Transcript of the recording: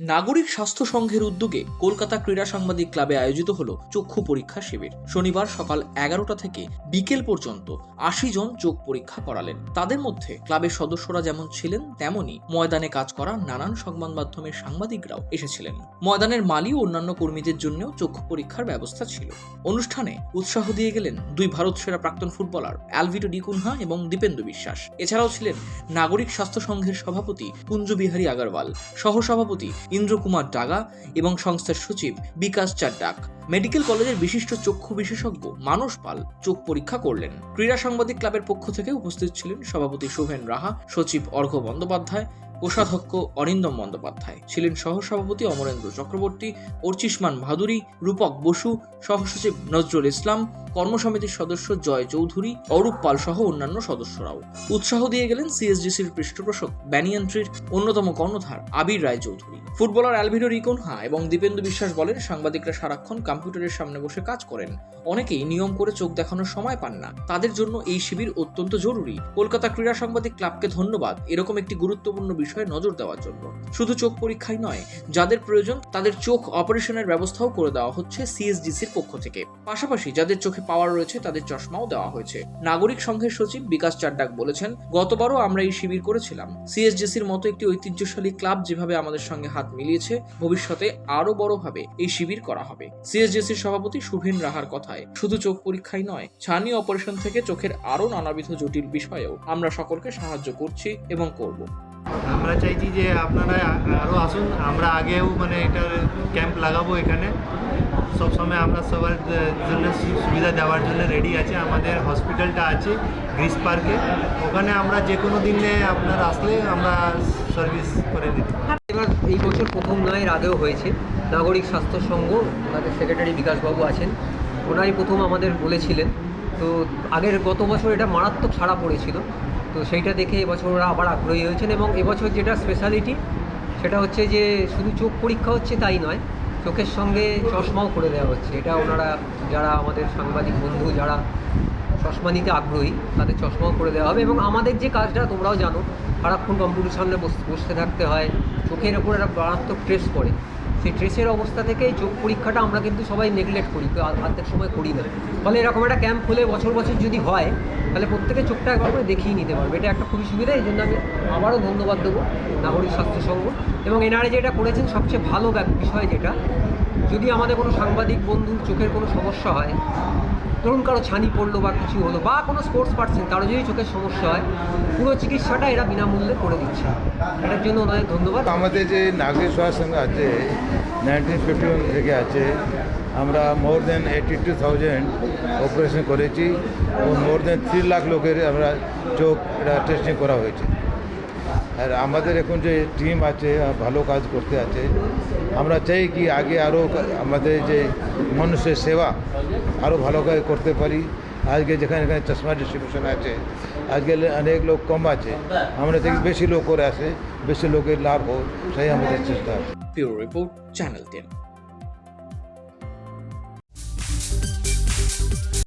নাগরিক স্বাস্থ্য সংঘের উদ্যোগে কলকাতা ক্রীড়া সাংবাদিক ক্লাবে আয়োজিত হলো চক্ষু পরীক্ষা শিবির। শনিবার সকাল এগারোটা থেকে বিকেল পর্যন্ত আশি জন চোখ পরীক্ষা করালেন। তাদের মধ্যে ক্লাবের সদস্যরা যেমন ছিলেন তেমনই ময়দানে কাজ করা নানান সংবাদ মাধ্যমের সাংবাদিকরাও এসেছিলেন। ময়দানের মালি ও অন্যান্য কর্মীদের জন্যও চক্ষু পরীক্ষার ব্যবস্থা ছিল। অনুষ্ঠানে উৎসাহ দিয়ে গেলেন দুই ভারত সেরা প্রাক্তন ফুটবলার অ্যালভিটো ডিকুনহা এবং দীপেন্দু বিশ্বাস। এছাড়াও ছিলেন নাগরিক স্বাস্থ্য সংঘের সভাপতি কুঞ্জবিহারী আগারওয়াল, সহসভাপতি ইন্দ্রকুমার ডাগা এবং সংস্থার সচিব বিকাশ চাড্ডাক। মেডিকেল কলেজের বিশিষ্ট চক্ষু বিশেষজ্ঞ মানস পাল চোখ পরীক্ষা করলেন। ক্রীড়া সাংবাদিক ক্লাবের পক্ষ থেকে উপস্থিত ছিলেন সভাপতি শোভেন রাহা, সচিব অর্ঘ্য বন্দ্যোপাধ্যায় কোষাধ্যক্ষ অরিন্দম বন্দ্যোপাধ্যায় ছিলেন সহসভাপতি অমরেন্দ্র চক্রবর্তী অর্চিষ্মান ভাদুরী রূপক বসু, সহসচিব নজরুল ইসলাম, কর্মসমিতির সদস্য জয় চৌধুরী, অরূপ পাল সহ অন্যান্য সদস্যরাও। উৎসাহ দিয়ে গেলেন সিএসডিসির পৃষ্ঠপোষক ব্যানিয়ান ট্রির অন্যতম কর্ণধার আবির রায় চৌধুরী। ফুটবলার অ্যালভিডো রিকনহা এবং দীপেন্দু বিশ্বাস বলেন সাংবাদিকরা সারাক্ষণ কম্পিউটারের সামনে বসে কাজ করেন। অনেকেই নিয়ম করে চোখ দেখানোর সময় পান না। তাদের জন্য এই শিবির অত্যন্ত জরুরি। কলকাতা ক্রীড়া সাংবাদিক ক্লাবকে ধন্যবাদ। এরকম একটি গুরুত্বপূর্ণ বিষয়ে নজর দেওয়ার জন্য। শুধু চোখ পরীক্ষাই নয়, যাদের প্রয়োজন তাদের চোখ অপারেশনের ব্যবস্থাও করে দেওয়া হচ্ছে সিএসডিসির পক্ষ থেকে। পাশাপাশি যাদের চোখে পাওয়ার রয়েছে তাদের চশমাও দেওয়া হয়েছে। নাগরিক সংঘের সচিব বিকাশ চাড্ডাক বলেছেন, গতবারও আমরা এই শিবির করেছিলাম। সিএসডিসির মতো একটি ঐতিহ্যশালী ক্লাব যেভাবে আমাদের সঙ্গে হাত মিলিয়েছে, ভবিষ্যতে আরও বড়ভাবে এই শিবির করা হবে। সিএসডিসির সভাপতি শুভেন রাহার কথায়, শুধু চোখ পরীক্ষাই নয়, ছানি অপারেশন থেকে চোখের আরও নানাবিধ জটিল বিষয়েও আমরা সকলকে সাহায্য করছি এবং করব। আমরা চাইছি যে আপনারা আরও আসুন। আমরা আগেও মানে এটার ক্যাম্প লাগাবো এখানে। সব সময় আমরা সবার জন্য সুবিধা দেওয়ার জন্য রেডি আছে। আমাদের হসপিটালটা আছে গ্রিস পার্কে। ওখানে আমরা যে কোনো দিনে আপনার আসলে আমরা সার্ভিস করে দিতে এবার এই বছর প্রথম নয় আগেও হয়েছে। নাগরিক স্বাস্থ্য সংঘ তাদের সেক্রেটারি বিকাশবাবু আছেন। ওনারই প্রথম আমাদের বলেছিলেন। তো আগের গত বছর এটা মারাত্মক সাড়া পড়েছিল। তো সেইটা দেখে এবছর ওরা আবার আগ্রহী হয়েছেন এবং এবছর যেটা স্পেশালিটি সেটা হচ্ছে যে শুধু চোখ পরীক্ষা হচ্ছে তাই নয়, চোখের সঙ্গে চশমাও করে দেওয়া হচ্ছে। এটা ওনারা যারা আমাদের সাংবাদিক বন্ধু, যারা চশমা নিতে আগ্রহী, তাদের চশমাও করে দেওয়া হবে এবং আমাদের যে কাজটা তোমরাও জানো সারাক্ষণ কম্পিউটার সামনে বস- বসতে থাকতে হয়, চোখের ওপর একটা মারাত্মক ট্রেস পড়ে। সেই ট্রেসের অবস্থা থেকে চোখ পরীক্ষাটা আমরা কিন্তু সবাই নেগলেক্ট করি অর্ধেক সময় করি না। ফলে এরকম একটা ক্যাম্প হলে বছর বছর যদি হয়, তাহলে প্রত্যেকে চোখটা একবার করে দেখিয়ে নিতে পারবে। এটা একটা খুবই সুবিধা, এই জন্য আমি আবারও ধন্যবাদ দেবো নাগরিক স্বাস্থ্য সংঘ এবং এনআরএ যেটা করেছেন, সবচেয়ে ভালো বিষয় যেটা যদি আমাদের কোনো সাংবাদিক বন্ধুর চোখের কোনো সমস্যা হয়, ধরুন কারও ছানি পড়ল বা কিছু হলো, বা কোনো স্পোর্টস পার্সন কারও যদি চোখের সমস্যা হয়, পুরো চিকিৎসাটা এরা বিনামূল্যে করে দিচ্ছে। এটার জন্য ওনাদের ধন্যবাদ। আমাদের যে নাগরিক সংঘ আছে নাইনটিন ফিফটি ওয়ান থেকে আছে, আমরা more then eighty two thousand operation করেছি, এবং মোর দেন থ্রি লাখ লোকের আমরা চোখ, এটা টেস্টিং করা হয়েছে। আর আমাদের এখন যে টিম আছে, ভালো কাজ করতে আছে, আমরা চাই কি আগে আরও আমাদের যে মানুষের সেবা আরও ভালো কাজ করতে পারি। আজকে যেখানে এখানে চশমা ডিস্ট্রিবিউশন আছে, আজকে অনেক লোক কম আছে। আমরা থেকে বেশি লোক করে আসে, বেশি লোকের লাভ হোক সেই আমাদের চেষ্টা রিপোর্ট, চ্যানেল